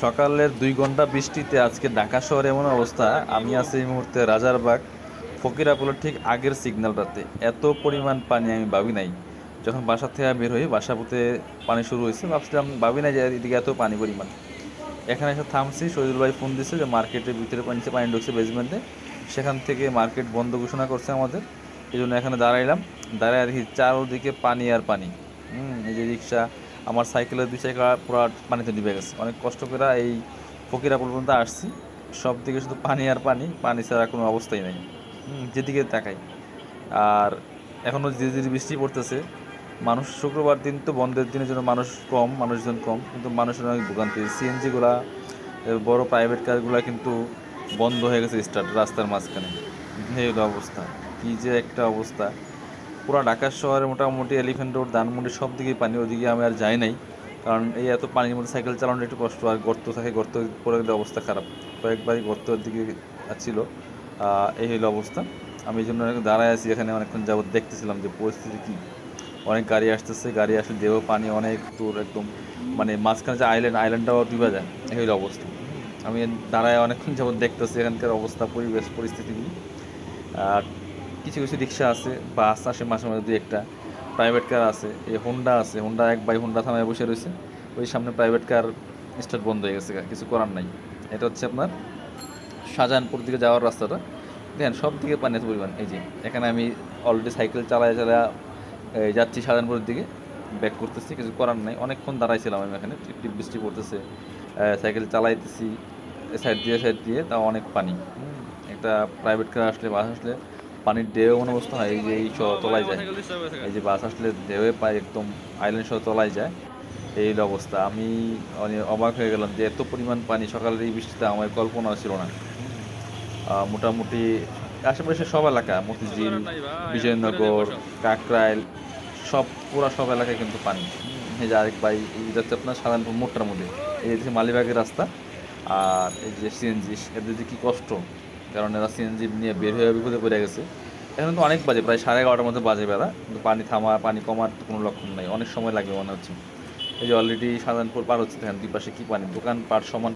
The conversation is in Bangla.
সকালের দুই ঘণ্টা বৃষ্টিতে আজকে ঢাকা শহরে এমন অবস্থা। আমি আছি এই মুহূর্তে রাজারবাগ, ফকিরাপুলের ঠিক আগের সিগন্যালটাতে এত পরিমাণ পানি আমি ভাবি নাই। যখন বাসা থেকে বের হই, বাসা পথে পানি শুরু হয়েছে, ভাবছিলাম, ভাবি নাই যে এদিকে এত পানি পরিমাণ। এখানে এসে থামছি, শহীদুল ভাই ফোন দিছে যে মার্কেটের ভিতরে পানি পানি ঢুকছে বেসমেন্টে সেখান থেকে মার্কেট বন্ধ ঘোষণা করছে আমাদের। এই জন্য এখানে দাঁড়াইলাম। দাঁড়ায় দেখি চারোদিকে পানি আর পানি। হুম, এই যে রিক্সা আমার সাইকেলের দুই পুরো পানিতে ডুবে গেছে। অনেক কষ্ট করে এই ফকিরাপুর পর্যন্ত আসছি। সব দিকে শুধু পানি আর পানি পানি ছাড়া কোনো অবস্থাই নেই। যেদিকে তাকাই। আর এখনও ধীরে ধীরে বৃষ্টি পড়তেছে। মানুষ শুক্রবার দিন তো বন্ধের দিনের জন্য মানুষ কম, মানুষজন কম। কিন্তু মানুষের অনেক ভোগান্তি। সিএনজিগুলা বড় প্রাইভেট কারগুলা কিন্তু বন্ধ হয়ে গেছে স্টার্ট রাস্তার মাঝখানে। এই অবস্থা। কী যে একটা অবস্থা। পুরো ঢাকা শহরে মোটামুটি এলিফ্যান্ট রোড, ধানমন্ডি সব দিকেই পানি, ওদিকে আমি আর যাই নাই। কারণ এই এত পানির মধ্যে সাইকেল চালানো একটু কষ্ট, আর গর্ত থাকে, গর্ত পরে গেলে অবস্থা খারাপ। কয়েকবারই গর্তের দিকে ছিল এই হলো অবস্থা। আমি এই জন্য দাঁড়ায় আছি, এখানে অনেকক্ষণ যাবত দেখতেছিলাম যে পরিস্থিতি কী। অনেক গাড়ি আসতেছে, গাড়ি আসলে দেহ, পানি অনেক দূর, একদম মানে মাঝখানে যে আইল্যান্ড আইল্যান্ডটাও ডুবে যায়। এই হলো অবস্থা। আমি দাঁড়ায় অনেকক্ষণ যাবত দেখতেছি, এখানকার অবস্থা, পরিবেশ, পরিস্থিতিগুলি। আর কিছু কিছু রিক্সা আছে, বাস আসে মাঝে মাঝে দুই একটা। প্রাইভেট কার আছে, এই হোন্ডা আছে। হোন্ডা এক বাই হোন্ডা থামায় বসে রয়েছে। ওই সামনে প্রাইভেট কার স্টার্ট বন্ধ হয়ে গেছে কিছু করার নাই। এটা হচ্ছে আপনার শাহজাহানপুর দিকে যাওয়ার রাস্তাটা। দেখেন, সব দিকে পানি এত পরিমাণ। এই যে, এখানে আমি অলরেডি সাইকেল চালায় চালায় যাচ্ছি শাহজাহানপুরের দিকে। ব্যাক করতেছি, কিছু করার নাই। অনেকক্ষণ দাঁড়াইছিলাম আমি এখানে। টিপ টিপ বৃষ্টি পড়তেছে। সাইকেল চালাইতেছি সাইড দিয়ে সাইড দিয়ে, তাও অনেক পানি। একটা প্রাইভেট কার আসলে, বাস আসলে পানির ঢেউ এমন অবস্থা হয়, এই যে এই তলায় যায়। এই যে বাস আসলে ঢেউয়ে পায় একদম আইল্যান্ড সহ তলায় যায়, এই অবস্থা। আমি অনেক অবাক হয়ে গেলাম যে এত পরিমাণ পানি, সকালের এই বৃষ্টিতে আমার কল্পনা ছিল না। মোটামুটি আশেপাশে সব এলাকা, মতিঝিল, বিজয়নগর, কাকরাইল, সব পুরো সব এলাকায় কিন্তু পানি। এই যে আরেক ভাই, এই যাচ্ছে আপনার সাধারণপুর মোটটার মধ্যে। এই যে মালিবাগের রাস্তা, আর এই যে সিএনজি, এদের যে কী কষ্ট। কারণ এরা সিএনজি নিয়ে বের হয়ে বিপদে পড়ে গেছে। এখন তো অনেক বাজে, প্রায় সাড়ে এগারোটার মধ্যে বাজে বেলা। কিন্তু পানি থামা, পানি কমার কোনো লক্ষণ নাই। অনেক সময় লাগবে মনে হচ্ছে। এই যে অলরেডি সাধারণপুর পার হচ্ছে দুই পাশে কী পানি, দোকান পাট সমান